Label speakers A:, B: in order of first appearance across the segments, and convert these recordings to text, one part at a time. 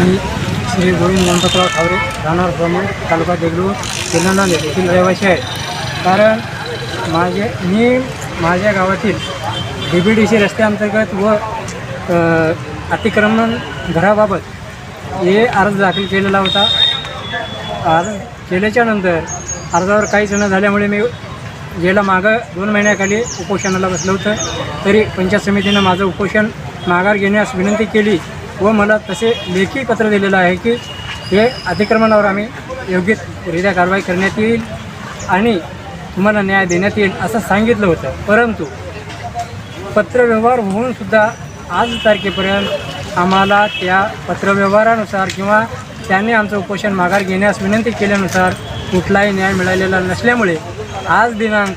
A: मी श्री गोविंद गणपतराव ठावरे राहणार ब्रह्मण तालुका देगलूर तेलंगणा येथील रहिवासी आहे. कारण माझे मी माझ्या गावातील डी बी डी सी रस्त्याअंतर्गत व अतिक्रमण घराबाबत हे अर्ज दाखल केलेला होता. अर्ज केल्याच्यानंतर अर्जावर काहीच न झाल्यामुळे मी गेल्या मागं दोन महिन्याखाली उपोषणाला बसलं होतं. तरी पंचायत समितीनं माझं उपोषण माघार घेण्यास विनंती केली. व मला तसे लेखी पत्र दिलेलं आहे की हे अतिक्रमणावर आम्ही योग्यरित्या कारवाई करण्यात येईल आणि तुम्हाला न्याय देण्यात येईल असं सांगितलं होतं. परंतु पत्रव्यवहार होऊन सुद्धा आज तारखेपर्यंत आम्हाला त्या पत्रव्यवहारानुसार किंवा त्यांनी आमचं उपोषण माघार घेण्यास विनंती केल्यानुसार कुठलाही न्याय मिळालेला नसल्यामुळे आज दिनांक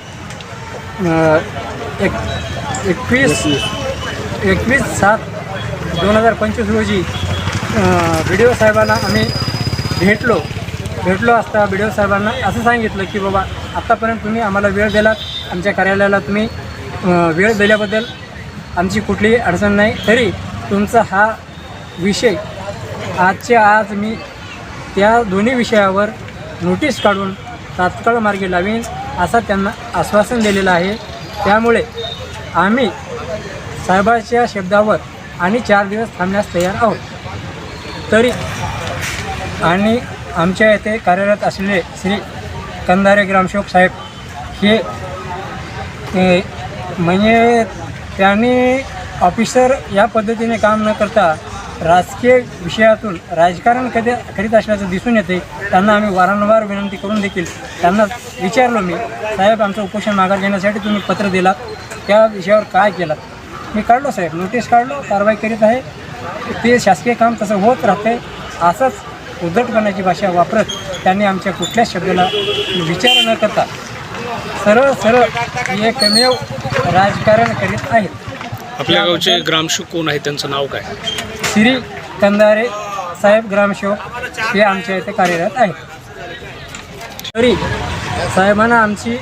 A: एक एकवीस. एकवीस सात दोन हजार पंचवीस रोजी बी डी ओ साहेबांना आम्ही भेटलो. भेटलो असता बी डी ओ साहेबांना असं सांगितलं की बाबा आत्तापर्यंत तुम्ही आम्हाला वेळ दिलात. आमच्या कार्यालयाला तुम्ही वेळ दिल्याबद्दल आमची कुठलीही अडचण नाही. तरी तुमचा हा विषय आजच्या आज मी त्या दोन्ही विषयावर नोटीस काढून तात्काळ मार्गी लावीन असा त्यांना आश्वासन दिलेलं आहे. त्यामुळे आम्ही साहेबाच्या शब्दावर आणि चार दिवस थांबण्यास तयार आहोत. तरी आणि आमच्या येथे कार्यरत असलेले श्री कंदारे ग्रामसेवक साहेब हे हे म्हणजे त्यांनी ऑफिसर या पद्धतीने काम न करता राजकीय विषयातून राजकारण कधी करीत असल्याचं दिसून येते त्यांना आम्ही वारंवार विनंती करून देखील त्यांना विचारलो मी साहेब आमचं उपोषण माघार घेण्यासाठी तुम्ही पत्र दिलात त्या विषयावर काय केलं मी काढलो साहेब नोटीस काढलो कारवाई करीत आहे. ते शासकीय काम तसं होत राहते असंच उद्धटपणाची भाषा वापरत त्यांनी आमच्या कुठल्याच शब्दाला विचार न करता सरळ सरळ एकमेव राजकारण करीत आहेत.
B: आपल्या गावचे ग्रामसेवक कोण आहे? त्यांचं नाव काय?
A: श्री कंदारे साहेब ग्रामसेवक हे आमच्या इथे कार्यरत आहेत. तरी साहेबांना आमची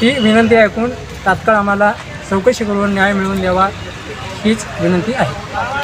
A: ही विनंती ऐकून तात्काळ आम्हाला चौकशी करून न्याय मिळवून द्यावा हीच विनंती आहे.